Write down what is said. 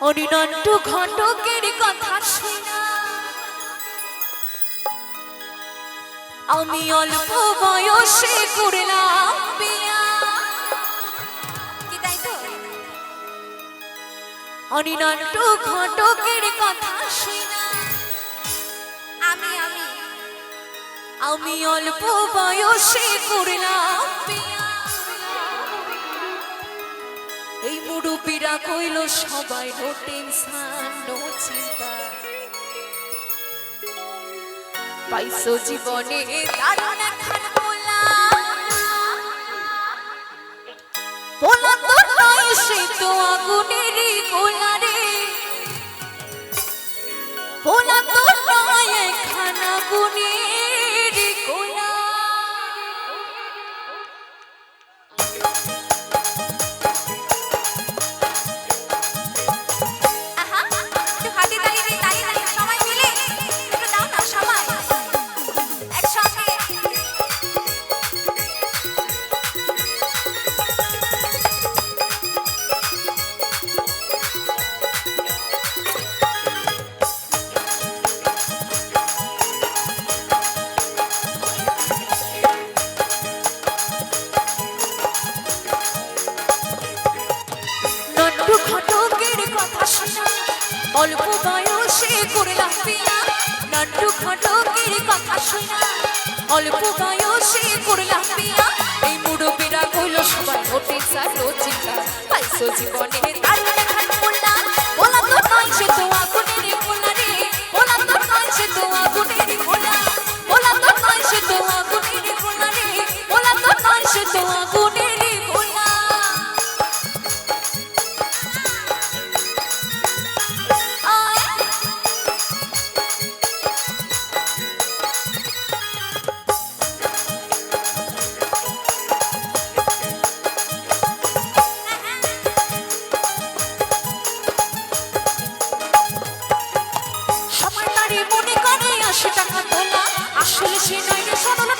অনিনন্টু ঘটকের কথা শুনা। আমি অল্প বয়সে করলাম তাই ঘটকের কথা শুনা। আমি আমি আমি অল্প বয়সে করলাম বিয়া। এই মুরুবিরা কইল, সবাই নো টেনশন, নো চিন্তা। পাইছো জীবনে দারুণ একখান পোলা। পোলা তো নয়, সে তো আগুনেরই গোলা। অল্প বয়সে করলাম বিয়া। নট্টু ঘটকের কথা শোনা। অল্প বয়সে করলাম বিয়া। এই মুরব্বীরা কইল সবাই ওঠে সালো চিন্তা। পাইছো জীবনে টাকা তোলা আসলে সে নয় রে সরল।